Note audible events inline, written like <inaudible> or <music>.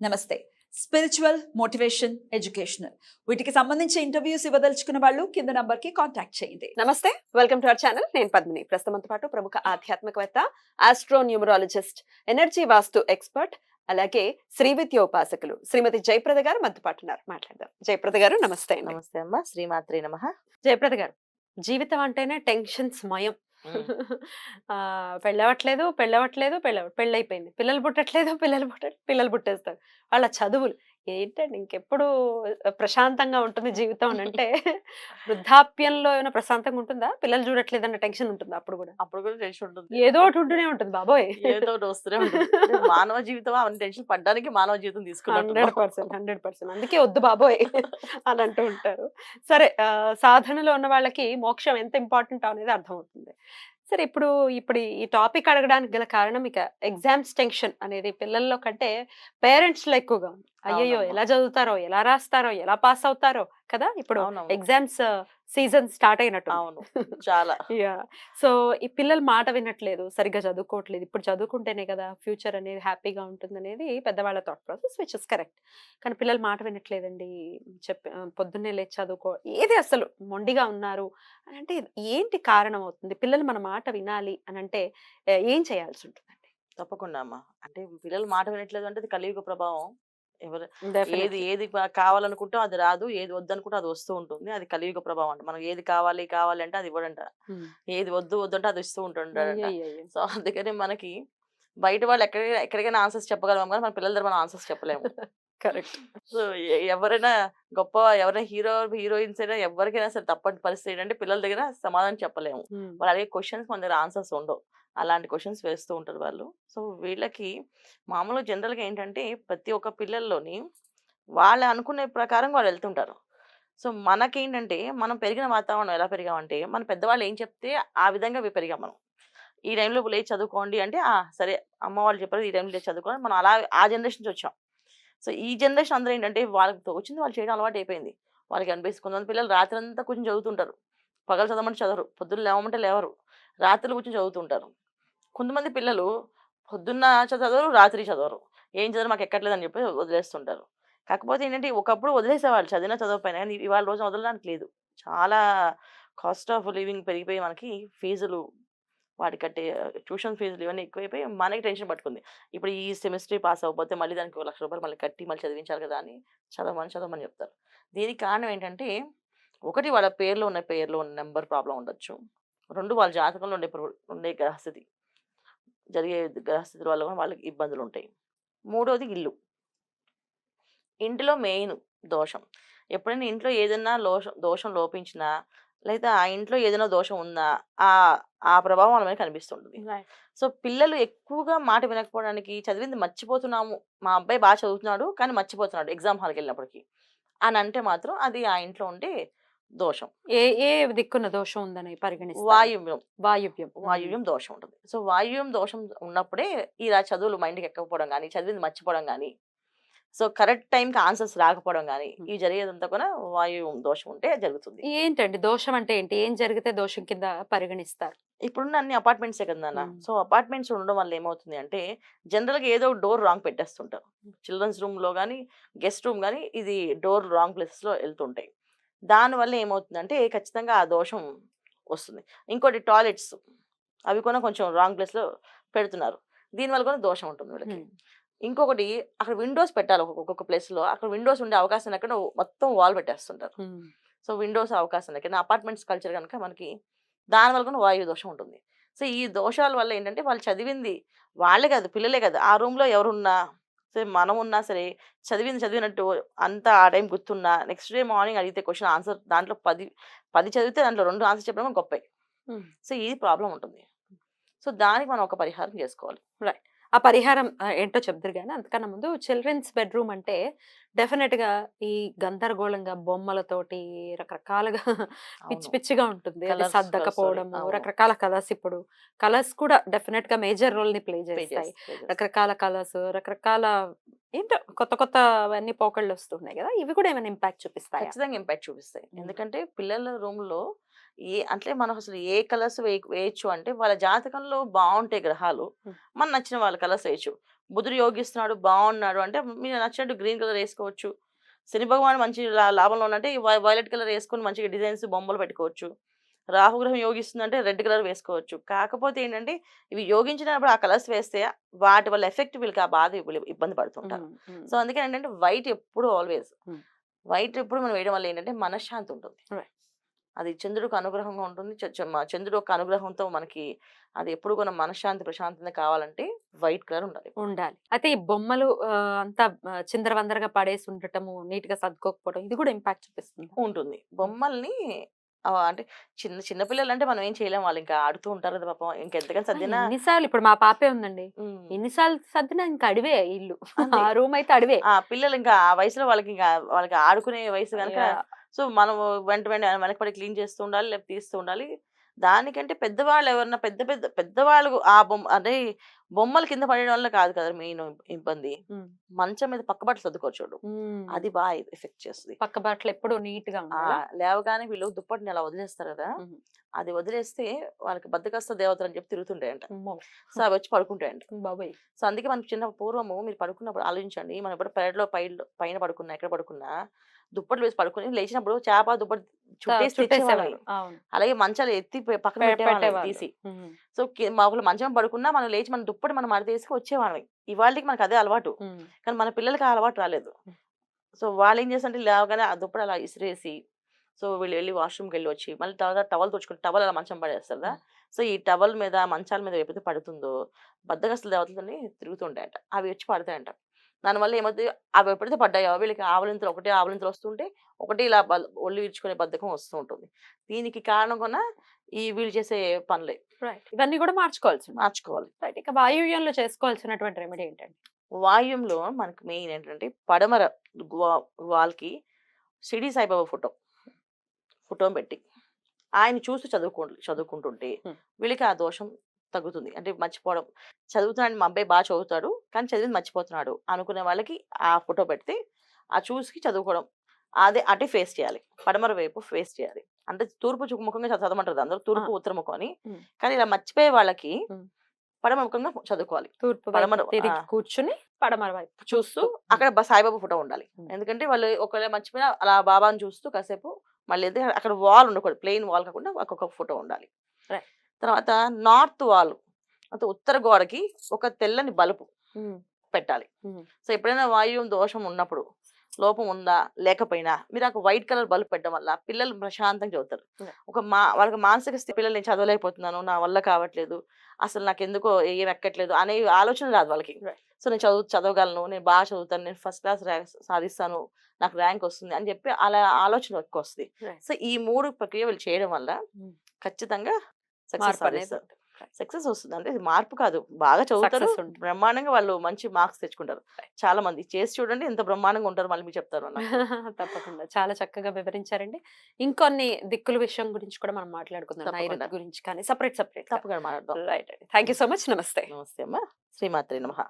నమస్తే. Spiritual motivation educational వీటికి సంబంధించి ఇంటర్వ్యూస్ ఇవ్వదలుచుకున్న వాళ్ళు కింద నంబర్కి కాంటాక్ట్ చేయండి. నమస్తే. వెల్కమ్ టు అవర్ ఛానల్ నేను పద్మిని. ప్రస్తుతంతో పాటు ప్రముఖ ఆధ్యాత్మికవేత్త astro numerologist energy vastu expert అలాగే శ్రీవిద్య ఉపాసకులు శ్రీమతి జయప్రద గారు మనతో పాటు ఉన్నారు. మాట్లాడదాం. జయప్రద గారు నమస్తే నమస్తే అమ్మా. శ్రీమాత్రి నమ. జయప్రద గారు జీవితం అంటేనే టెన్షన్ స్మయం ఆ, <laughs> పెళ్ళవట్లేదు పెళ్ళవట్లేదు పెళ్ళ పెళ్ళైపోయింది. పిల్లలు పుట్టట్లేదు పిల్లలు పుట్ట పిల్లలు పుట్టేస్తారు. వాళ్ళ చదువులు ఏంటండి? ఇంకెప్పుడు ప్రశాంతంగా ఉంటుంది జీవితం అని అంటే <laughs> వృద్ధాప్యంలో ఏమైనా ప్రశాంతంగా ఉంటుందా? పిల్లలు చూడట్లేదు అన్న టెన్షన్ ఉంటుందా అప్పుడు కూడా? అప్పుడు కూడా టెన్షన్ ఉంటుంది. ఏదో ఒకటి ఉంటూనే ఉంటుంది బాబోయ్. ఏదో ఒకటి వస్తూనే ఉంటుంది. <laughs> మానవ జీవితం అవన్నీ టెన్షన్ పడ్డానికి మానవ జీవితం హండ్రెడ్ తీసుకున్నట్టు పర్సెంట్ హండ్రెడ్ పర్సెంట్. అందుకే వద్దు బాబోయ్ <laughs> అని అంటూ ఉంటారు. సరే సాధనలో ఉన్న వాళ్ళకి మోక్షం ఎంత ఇంపార్టెంట్ అనేది అర్థమవుతుంది. సరే ఇప్పుడు ఇప్పుడు ఈ టాపిక్ అడగడానికి గల కారణం ఇక ఎగ్జామ్స్ టెన్షన్ అనేది పిల్లల్లో కంటే పేరెంట్స్లో ఎక్కువగా ఉంది అయ్యయ్యో. ఎలా చదువుతారో ఎలా రాస్తారో ఎలా పాస్ అవుతారో కదా ఇప్పుడు. ఎగ్జామ్స్ సీజన్ స్టార్ట్ అయినట్టు అవును. చాలా. యా సో ఈ పిల్లలు మాట వినట్లేదు సరిగ్గా చదువుకోవట్లేదు. ఇప్పుడు చదువుకుంటేనే కదా ఫ్యూచర్ అనేది హ్యాపీగా ఉంటుంది అనేది పెద్దవాళ్ళ thought process which is correct కానీ పిల్లలు మాట వినట్లేదండి. చెప్పి పొద్దున్నే లేచి చదువుకో ఏది అసలు మొండిగా ఉన్నారు అని అంటే ఏంటి కారణం అవుతుంది? పిల్లలు మన మాట వినాలి అని అంటే ఏం చేయాల్సి ఉంటుందండి? తప్పకుండా అమ్మా. అంటే పిల్లలు మాట వినట్లేదు అంటే అది కలియుగ ప్రభావం. ఎవరు ఏది. ఏది కావాలనుకుంటే అది రాదు ఏది వద్దనుకుంటే అది వస్తూ ఉంటుంది అది కలియుగ ప్రభావం అంట మనకి ఏది కావాలి కావాలి అంటే అది ఇవ్వడంట. ఏది వద్దు వద్దు అంటే అది ఇస్తూ అయ్యయ్యయ్య. సో అందుకని మనకి బయట వాళ్ళు ఎక్కడికైనా ఆన్సర్స్ చెప్పగలం కానీ మన పిల్లల దగ్గర మనం ఆన్సర్స్ చెప్పలేము కరెక్ట్. సో ఎవరైనా గొప్ప ఎవరైనా హీరో హీరోయిన్స్ అయినా ఎవరికైనా సరే తప్పని పరిస్థితి ఏంటంటే పిల్లల దగ్గర సమాధానం చెప్పలేము. వాళ్ళు అడిగే క్వశ్చన్స్ మన దగ్గర ఆన్సర్స్ ఉండవు. అలాంటి క్వశ్చన్స్ వేస్తూ ఉంటారు వాళ్ళు. సో వీళ్ళకి మామూలుగా జనరల్గా ఏంటంటే ప్రతి ఒక్క పిల్లల్లోని వాళ్ళు అనుకునే ప్రకారం వాళ్ళు వెళ్తుంటారు. సో మనకేంటంటే మనం పెరిగిన వాతావరణం ఎలా పెరిగామంటే మన పెద్దవాళ్ళు ఏం చెప్తే ఆ విధంగా పెరిగాం మనం. ఈ టైంలో లేచి చదువుకోండి అంటే "ఆ, సరే అమ్మ వాళ్ళు చెప్పారు ఈ టైంలో లేచి చదువుకోండి మనం అలా ఆ జనరేషన్ వచ్చాం. సో ఈ జనరేషన్ అందరూ ఏంటంటే వాళ్ళకి తోచింది వాళ్ళు చేయడం అలవాటు అయిపోయింది. వాళ్ళకి అనిపిస్తుంది కొంతమంది పిల్లలు రాత్రి అంతా కూర్చొని చదువుతుంటారు. పగలు చదవమంటే చదవరు పొద్దున్న లేవమంటే లేవరు రాత్రులు కూర్చొని చదువుతుంటారు. కొంతమంది పిల్లలు పొద్దున్న చదవరు రాత్రి చదవరు. ఏం చదవరు మాకు ఎక్కట్లేదు అని చెప్పి వదిలేస్తుంటారు. కాకపోతే ఏంటంటే ఒకప్పుడు వదిలేసేవాళ్ళు చదివిన చదవకపోయినా కానీ ఇవాళ రోజు వదలడానికి లేదు. చాలా కాస్ట్ ఆఫ్ లివింగ్ పెరిగిపోయి మనకి ఫీజులు వాటి కట్టే ట్యూషన్ ఫీజులు ఇవన్నీ ఎక్కువైపోయి మనకి టెన్షన్ పట్టుకుంది. ఇప్పుడు ఈ సెమిస్టర్ పాస్ అవ్వకపోతే మళ్ళీ దానికి ఒక లక్ష రూపాయలు మళ్ళీ కట్టి మళ్ళీ చదివించాలి కదా అని చదవమని చదవమని చెప్తారు. దీనికి కారణం ఏంటంటే ఒకటి వాళ్ళ పేర్లో ఉన్న పేర్లో ఉన్న నెంబర్ ప్రాబ్లం ఉండొచ్చు. రెండు వాళ్ళ జాతకంలో ఉండే ప్ర- ఉండే గ్రహస్థితి జరిగే గ్రహస్థితుల వల్ల కూడా వాళ్ళకి ఇబ్బందులు ఉంటాయి. మూడోది ఇల్లు. ఇంటిలో మెయిన్ దోషం. ఎప్పుడైనా ఇంట్లో ఏదైనా లోషం దోషం లోపించినా లేదా ఆ ఇంట్లో ఏదైనా దోషం ఉందా? ఆ ఆ ప్రభావం వాళ్ళ మీద కనిపిస్తుంటుంది. సో పిల్లలు ఎక్కువగా మాట వినకపోవడానికి చదివింది మర్చిపోతున్నాము. మా అబ్బాయి బాగా చదువుతున్నాడు కానీ మర్చిపోతున్నాడు ఎగ్జామ్ హాల్కి వెళ్ళినప్పటికి. అని అంటే మాత్రం అది ఆ ఇంట్లో ఉండే దోషం. ఏ ఏ దిక్కున దోషం ఉందని పరిగణిస్తారు? వాయువ్యం. వాయువ్యం. వాయువ్యం దోషం ఉంటుంది. సో వాయువ్యం దోషం ఉన్నప్పుడే ఇలా చదువులు మైండ్కి ఎక్కకపోవడం కానీ చదివింది మర్చిపోవడం కానీ సో కరెక్ట్ టైంకి ఆన్సర్స్ రాకపోవడం కానీ. ఇవి జరిగేదంతా కూడా వాయువ్యం దోషం ఉంటే జరుగుతుంది. ఏంటండి దోషం అంటే ఏంటి? ఏం జరిగితే దోషం కింద పరిగణిస్తారు? ఇప్పుడున్న అన్ని అపార్ట్మెంట్సే కదా Hmm. సో అపార్ట్మెంట్స్ ఉండడం వల్ల ఏమవుతుంది అంటే జనరల్గా ఏదో డోర్ రాంగ్ పెట్టేస్తుంటారు చిల్డ్రన్స్ రూమ్లో కానీ గెస్ట్ రూమ్ కానీ ఇది డోర్ రాంగ్ ప్లేసెస్లో వెళ్తుంటాయి. దానివల్ల ఏమవుతుందంటే ఖచ్చితంగా ఆ దోషం వస్తుంది. ఇంకోటి టాయిలెట్స్. అవి కూడా కొంచెం రాంగ్ ప్లేస్లో పెడుతున్నారు. దీనివల్ల కూడా దోషం ఉంటుంది వీళ్ళకి. ఇంకొకటి అక్కడ విండోస్ పెట్టాలి ఒక్కొక్క- ఒక్కొక్క ప్లేస్లో అక్కడ విండోస్ ఉండే అవకాశం ఎక్కడ మొత్తం వాల్ పెట్టేస్తుంటారు. సో విండోస్ అవకాశం లేక అపార్ట్మెంట్స్ కల్చర్ కనుక మనకి దానివల్ల కూడా వాయు దోషం ఉంటుంది. సో ఈ దోషాల వల్ల ఏంటంటే వాళ్ళు చదివింది వాళ్ళే కాదు పిల్లలే కాదు. ఆ రూమ్లో ఎవరున్నా సరే మనం ఉన్నా సరే చదివింది చదివినట్టు అంతా ఆ టైం గుర్తున్నా నెక్స్ట్ డే మార్నింగ్ అడిగితే క్వశ్చన్ ఆన్సర్ దాంట్లో పది పది చదివితే దాంట్లో రెండు ఆన్సర్ చెప్పడం గొప్ప. సో ఇది ప్రాబ్లం ఉంటుంది. సో దానికి మనం ఒక పరిహారం చేసుకోవాలి. ఆ పరిహారం ఏంటో చెప్తారు కానీ అంతకన్నా ముందు చిల్డ్రన్స్ బెడ్రూమ్ అంటే డెఫినెట్గా ఈ గందరగోళంగా బొమ్మలతోటి రకరకాలుగా <laughs> పిచ్చి. పిచ్చిగా ఉంటుంది అవును. రకరకాల కలర్స్ ఇప్పుడు కలర్స్ కూడా డెఫినెట్గా మేజర్ రోల్ని ప్లే చేస్తాయి. రకరకాల కలర్స్ రకరకాల ఏంటో కొత్త కొత్త అవన్నీ పోకళ్ళు వస్తున్నాయి కదా ఇవి కూడా ఏమైనా ఇంపాక్ట్ చూపిస్తాయి ఖచ్చితంగా ఇంపాక్ట్ చూపిస్తాయి. ఎందుకంటే పిల్లల రూమ్లో ఏ అంటే మనం అసలు ఏ కలర్స్ వేయచ్చు అంటే వాళ్ళ జాతకంలో బాగుంటాయి గ్రహాలు. మన నచ్చిన వాళ్ళ కలర్స్ వేయచ్చు బుధుడు యోగిస్తున్నాడు బాగున్నాడు అంటే మీరు నచ్చినట్టు గ్రీన్ కలర్ వేసుకోవచ్చు శని భగవాన్ మంచి లాభంలో ఉన్నట్టే వైలెట్ కలర్ వేసుకొని మంచిగా డిజైన్స్ బొమ్మలు పెట్టుకోవచ్చు రాహుగ్రహం యోగిస్తుందంటే రెడ్ కలర్ వేసుకోవచ్చు కాకపోతే ఏంటంటే ఇవి యోగించినప్పుడు ఆ కలర్స్ వేస్తే వాటి వల్ల ఎఫెక్ట్ వీళ్ళకి ఆ బాధ ఇబ్బంది పడుతుంటారు. సో అందుకే ఏంటంటే వైట్ ఎప్పుడు ఆల్వేస్. వైట్ ఎప్పుడు మనం వేయడం వల్ల ఏంటంటే మనశ్శాంతి ఉంటుంది. అది చంద్రుడికి అనుగ్రహంగా ఉంటుంది. చంద్రుడు యొక్క అనుగ్రహంతో మనకి అది ఎప్పుడు కూడా మనశ్శాంతి ప్రశాంతంగా కావాలంటే వైట్ కలర్ ఉండాలి ఉండాలి. అయితే ఈ బొమ్మలు అంతా చిందరవందరగా పడేసి ఉండటము నీట్గా సర్దుకోకపోవడం ఇది కూడా ఇంపాక్ట్ చూపిస్తుంది? ఉంటుంది. బొమ్మల్ని అంటే చిన్న చిన్న పిల్లలు అంటే మనం ఏం చేయలేం. వాళ్ళు ఇంకా ఆడుతూ ఉంటారు కదా పాపం. ఇంకెంతకని సర్దినా ఎన్నిసార్లు ఇప్పుడు మా పాపే ఉందండి. ఎన్నిసార్లు సర్దినా ఇంకా అడివే ఇల్లు. <laughs> ఆ రూమ్ అయితే అడివే. ఆ పిల్లలు ఇంకా ఆ వయసులో వాళ్ళకి ఇంకా వాళ్ళకి ఆడుకునే వయసు కనుక. సో మనం వెంట వెంట వెనకబడి క్లీన్ చేస్తూ ఉండాలి లేకపోతే తీస్తూ ఉండాలి. దానికంటే పెద్దవాళ్ళు ఎవరన్నా పెద్ద పెద్ద పెద్దవాళ్ళు ఆ బొమ్మ అంటే బొమ్మలు కింద పడడం వల్ల కాదు కదా మెయిన్ ఇబ్బంది. మంచం మీద పక్క బట్టలు సర్దుకోవచ్చు ఉమ్. అది బాగా ఎఫెక్ట్ చేస్తుంది. పక్క బట్టలు ఎప్పుడు నీట్గా లేవగానే వీళ్ళు దుప్పటిని అలా వదిలేస్తారు కదా. అది వదిలేస్తే వాళ్ళకి బద్దకస్త దేవతలు అని చెప్పి తిరుగుతుంటాయంట. సో అవి వచ్చి పడుకుంటాయంట. <laughs> బాబోయ్! సో అందుకే మనకి చిన్న పూర్వము మీరు పడుకున్నప్పుడు ఆలోచించండి. మనం ఎప్పుడు పెరట్లో పై పైన పడుకున్నా ఎక్కడ పడుకున్నా దుప్పట్లు వేసి పడుకుని లేచినప్పుడు చేప దుప్పటి చుట్టేసి అలాగే మంచాలు ఎత్తి పక్కన పెట్టేవాళ్ళం. తీసి. సో ఒకళ్ళు మంచం పడుకున్నా మనం లేచి మన దుప్పటి మనం మడతేసి వచ్చేవాళ్ళం. ఇవాళకి మనకు అదే అలవాటు. కానీ మన పిల్లలకి ఆ అలవాటు రాలేదు. సో వాళ్ళు ఏం చేస్తారంటే లేవగానే ఆ దుప్పటి అలా ఇసిరేసి సో వీళ్ళు వెళ్ళి వాష్రూమ్కి వెళ్ళి వచ్చి మళ్ళీ తర్వాత టవల్ తుడుచుకుని టవల్ అలా మంచం పడేస్తారు కదా సో ఈ టవల్ మీద మంచాల మీద ఎప్పుడైతే పడుతుందో బద్దగస్తుల దేవతలని తిరుగుతుంటాయంట. అవి వచ్చి పడతాయంట. దానివల్ల ఏమవుతుంది? అవి ఎప్పుడైతే పడ్డాయో వీళ్ళకి ఆవలింతలు ఒకటే ఆవలింతలు వస్తుంటే ఒకటి ఇలా ఒళ్ళు విరుచుకునే బద్ధకం వస్తూ ఉంటుంది. దీనికి కారణం కొన ఈ వీళ్ళు చేసే పనులే. రైట్. ఇవన్నీ కూడా మార్చుకోవాల్సి. మార్చుకోవాలి. రైట్. ఇక వాయువ్యంలో చేసుకోవాల్సినటువంటి రెమెడీ ఏంటండి? వాయుంలో మనకి మెయిన్ ఏంటంటే పడమర వాల్కి షిరిడి సాయిబాబా ఫోటో. ఫోటో పెట్టి. ఆయన చూసి చదువుకో చదువుకుంటుంటే. వీళ్ళకి ఆ దోషం తగ్గుతుంది. అంటే మర్చిపోవడం. చదువుతున్నాడు మా అబ్బాయి బాగా చదువుతాడు. కానీ చదివింది మర్చిపోతున్నాడు. అనుకునే వాళ్ళకి ఆ ఫోటో పెడితే ఆ చూసి చదువుకోవడం. అదే అటే ఫేస్ చేయాలి. పడమర వైపు ఫేస్ చేయాలి. అంటే తూర్పు ముఖంగా చదవ- చదవమంటారు. అందరూ తూర్పు ఉత్తర ముఖం అని. కానీ ఇలా మర్చిపోయే వాళ్ళకి Hmm. పడమర ముఖంగా చదువుకోవాలి. తూర్పు పడమర-. కూర్చుని పడమర వైపు చూస్తూ అక్కడ సాయిబాబా ఫోటో ఉండాలి. ఎందుకంటే వాళ్ళు ఒకవేళ మర్చిపోయినా అలా బాబాని చూస్తూ కాసేపు మళ్ళీ అక్కడ వాల్ ఉండకూడదు. ప్లెయిన్ వాల్ కాకుండా ఒక్కొక్క ఫోటో ఉండాలి. తర్వాత నార్త్ వాల్ అంటే ఉత్తర గోడకి ఒక తెల్లని బలుపు పెట్టాలి. సో ఎప్పుడైనా వాయువు దోషం ఉన్నప్పుడు లోపం ఉందా లేకపోయినా మీరు ఒక వైట్ కలర్ బల్బ్ పెట్టడం వల్ల పిల్లలు ప్రశాంతంగా చదువుతారు. ఒక మా వాళ్ళకి మానసిక స్థితి పిల్లలు నేను చదవలేకపోతున్నాను నా వల్ల కావట్లేదు అసలు నాకు ఎందుకో ఏం ఎక్కట్లేదు అనే ఆలోచన రాదు వాళ్ళకి. సో నేను చదువు చదవగలను నేను బాగా చదువుతాను నేను ఫస్ట్ క్లాస్ ర్యాంక్ సాధిస్తాను నాకు ర్యాంక్ వస్తుంది అని చెప్పి అలా ఆలోచన ఎక్కువ వస్తుంది. సో ఈ మూడు ప్రక్రియ వీళ్ళు చేయడం వల్ల. ఖచ్చితంగా సక్సెస్. సక్సెస్ వస్తుంది అంటే ఇది మార్పు కాదు. బాగా చదువుతారు. బ్రహ్మాండంగా వాళ్ళు మంచి మార్క్స్ తెచ్చుకుంటారు. చాలా మంది చేసి చూడండి ఎంత బ్రహ్మాండంగా ఉంటారు మళ్ళీ మీరు చెప్తారు అన్న <laughs> తప్పకుండా. చాలా చక్కగా వివరించారండి. ఇంకొన్ని దిక్కుల విషయం గురించి కూడా మనం మాట్లాడుకుందాం. గురించి కానీ సపరేట్ సపరేట్ తప్పకుండా మాట్లాడదాం. Right thank you so much నమస్తే. నమస్తే అమ్మా. శ్రీమాత్రి నమ.